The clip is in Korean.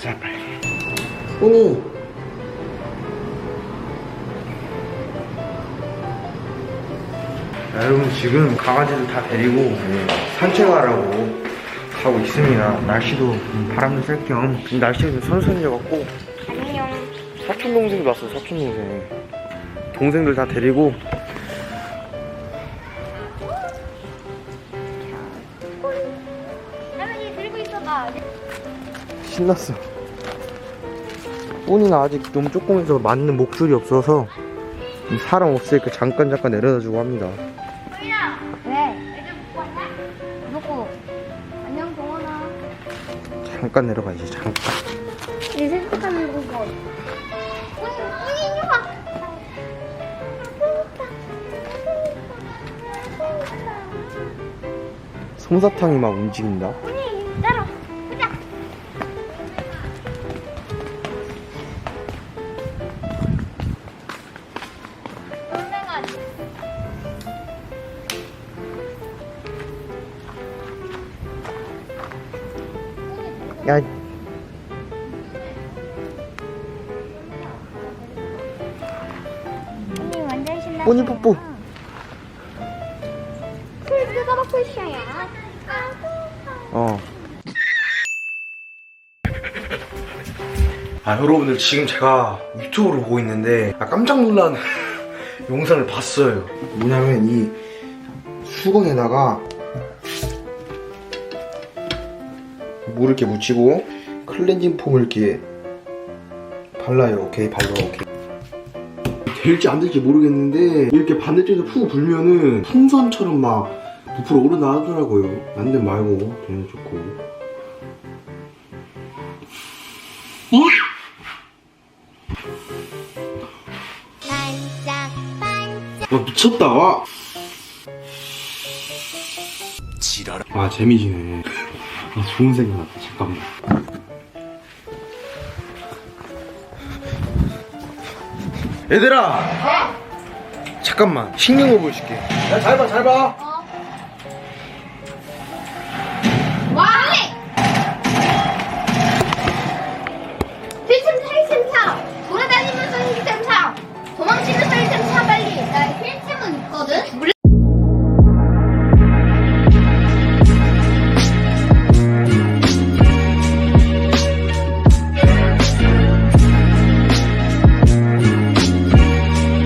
가자 빨리. 오니 자, 여러분 지금 강아지들 다 데리고 네, 산책하라고 가고 있습니다. 날씨도 음, 바람도 쐴겸. 날씨가 좀 선선해져갖고 안녕. 사촌 동생도 왔어 사촌 동생. 동생들 다 데리고 신났어 오니는 아직 너무 조금해서 맞는 목줄이 없어서 사람 없으니까 잠깐 잠깐 내려다주고 합니다. 왜? 봤나? 누구? 안녕 동원아. 잠깐 내려가야지 잠깐 이 생각하는 거 뭐? 이리 와. 솜사탕이 막 움직인다 오니 따라 야 오니 완전 신나. 오니 뽀뽀 그 누가 먹고 있어요? 어. 아 여러분들 지금 제가 유튜브를 보고 있는데 아, 깜짝 놀란 영상을 봤어요. 뭐냐면 이 수건에다가 물을 이렇게 묻히고 클렌징 폼을 이렇게 발라요. 오케이 발라 오케이. 될지 안 될지 모르겠는데 이렇게 반대쪽에서 푹 불면은 풍선처럼 막 부풀어 오르나더라고요. 안 되면 말고 되면 좋고. 와 미쳤다 와. 지랄. 아 재미지네. 아 좋은 생각 났다. 잠깐만. 얘들아. 잠깐만 신경 을 보여줄게. 야잘 봐, 잘 봐. 와!